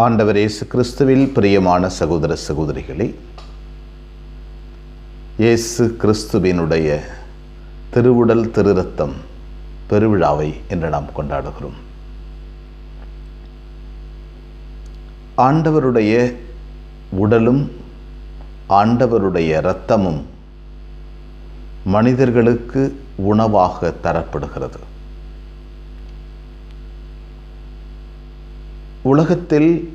ஆண்டவர் இயேசு கிறிஸ்துவில் பிரியமான சகோதர சகோதரிகளே இயேசு கிறிஸ்துவினுடைய திருவுடல் திருரத்தம் பெருவிழாவை என்று நாம் கொண்டாடுகிறோம். ஆண்டவருடைய உடலும் ஆண்டவருடைய இரத்தமும் மனிதர்களுக்கு உணவாக தரப்படுகிறது. உலகத்தில்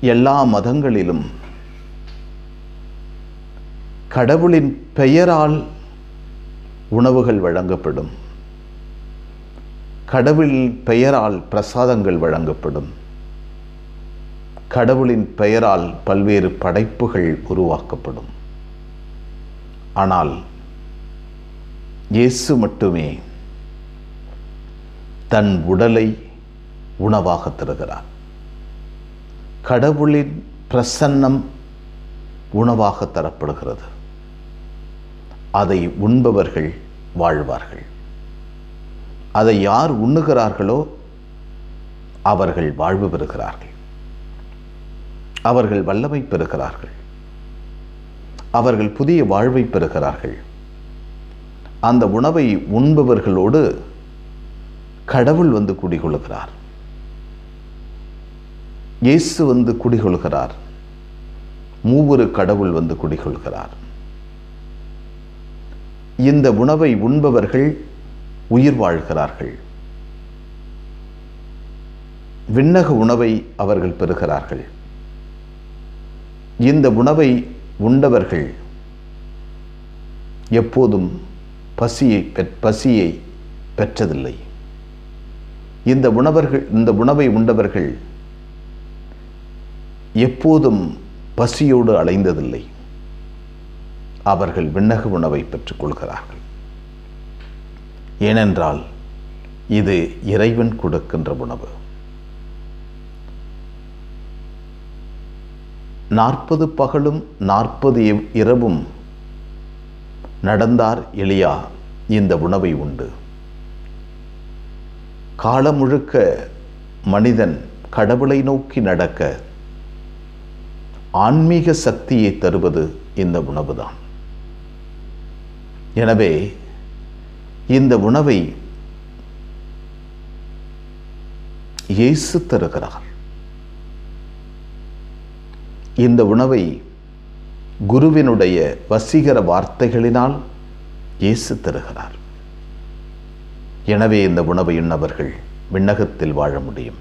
எல்லா மதங்களிலும் கடவுளின் பெயரால் உணவுகள் வழங்கப்படும். கடவுளின் பெயரால் பிரசாதங்கள் வழங்கப்படும். கடவுளின் பெயரால் பல்வேறு படைப்புகள் உருவாக்கப்படும். ஆனால் இயேசு மட்டுமே தன் உடலை உணவாக தருகிறார். கடவுளின் பிரசன்னம் உணவாக தரப்படுகிறது. அதை உண்பவர்கள் வாழ்வார்கள். அதை யார் உண்ணுகிறார்களோ அவர்கள் வாழ்வு பெறுகிறார்கள். அவர்கள் வல்லமை பெறுகிறார்கள். அவர்கள் புதிய வாழ்வை பெறுகிறார்கள். அந்த உணவை உண்பவர்களோடு கடவுள் வந்து குடிகொள்கிறார் இயேசு வந்து குடிகொள்கிறார். மூவரு கடவுள் வந்து குடிகொள்கிறார். இந்த உணவை உண்பவர்கள் உயிர் வாழ்கிறார்கள். விண்ணக உணவை அவர்கள் பெறுகிறார்கள். இந்த உணவை உண்டவர்கள் எப்போதும் பசியை பசியை பெற்றதில்லை. இந்த உணவர்கள் இந்த உணவை உண்டவர்கள் எப்போதும் பசியோடு அலைந்ததில்லை. அவர்கள் விண்ணக உணவை பெற்றுக்கொள்கிறார்கள் ஏனென்றால் இது இறைவன் கொடுக்கின்ற உணவு. நாற்பது பகலும் நாற்பது இரவும் நடந்தார் எளியா இந்த உணவை உண்டு. காலம் முழுக்க மனிதன் கடவுளை நோக்கி நடக்க ஆன்மீக சக்தியை தருவது இந்த உணவு தான் எனவே இந்த உணவை இயேசு தருகிறார். இந்த உணவை குருவினுடைய வசீகர வார்த்தைகளினால் இயேசு தருகிறார். எனவே இந்த உணவை உண்ணவர்கள் விண்ணகத்தில் வாழ முடியும்.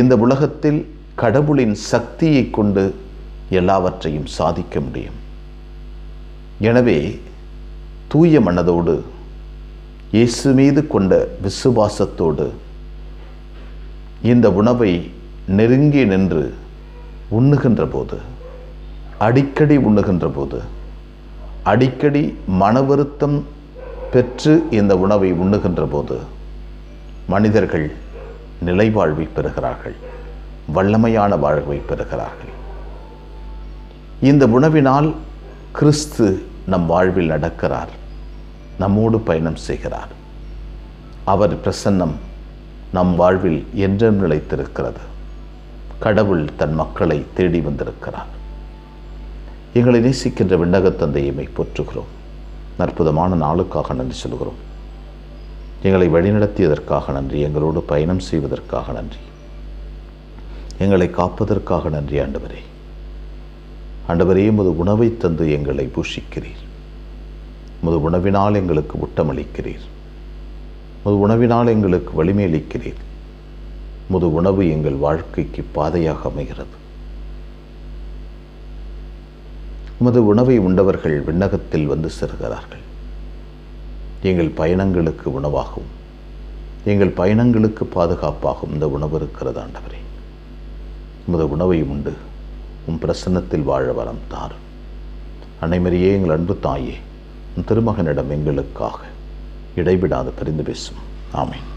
இந்த உலகத்தில் கடவுளின் சக்தியை கொண்டு எல்லாவற்றையும் சாதிக்க முடியும். எனவே தூய மனதோடு இயேசு மீது கொண்ட விசுவாசத்தோடு இந்த உணவை நெருங்கி நின்று உண்ணுகின்ற போது அடிக்கடி உண்ணுகின்ற போது அடிக்கடி மன வருத்தம் பெற்று இந்த உணவை உண்ணுகின்ற போது மனிதர்கள் நிலைவாழ்வை பெறுகிறார்கள். வல்லமையான வாழ்வை பெறுகிறார்கள். இந்த உணவினால் கிறிஸ்து நம் வாழ்வில் நடக்கிறார் நம்மோடு பயணம் செய்கிறார். அவர் பிரசன்னம் நம் வாழ்வில் என்றும் நிலைத்திருக்கிறது. கடவுள் தன் மக்களை தேடி வந்திருக்கிறார். எங்களை நேசிக்கின்ற விண்ணகத்தந்தையுமை போற்றுகிறோம். அற்புதமான நாளுக்காக நன்றி சொல்கிறோம். எங்களை வழிநடத்தியதற்காக நன்றி எங்களோடு பயணம் செய்வதற்காக நன்றி. எங்களை காப்பதற்காக நன்றி ஆண்டவரே. ஆண்டவரே முது உணவை தந்து எங்களை பூஷிக்கிறீர். முது உணவினால் எங்களுக்கு ஊட்டமளிக்கிறீர் முது உணவினால் எங்களுக்கு வலிமையளிக்கிறீர். முது உணவு எங்கள் வாழ்க்கைக்கு பாதையாக அமைகிறது. உமது உணவை உண்டவர்கள் விண்ணகத்தில் வந்து செல்கிறார்கள். எங்கள் பயணங்களுக்கு உணவாகவும் எங்கள் பயணங்களுக்கு பாதுகாப்பாகவும் இந்த உணவு இருக்கிறது ஆண்டவரே. உமது உணவை உண்டு. உம் பிரசன்னத்தில் வாழ வரம் தார். அனைமரியே எங்கள் அன்பு தாயே உன் திருமகனிடம் எங்களுக்காக இடைவிடாது பரிந்து பேசும். ஆமேன்.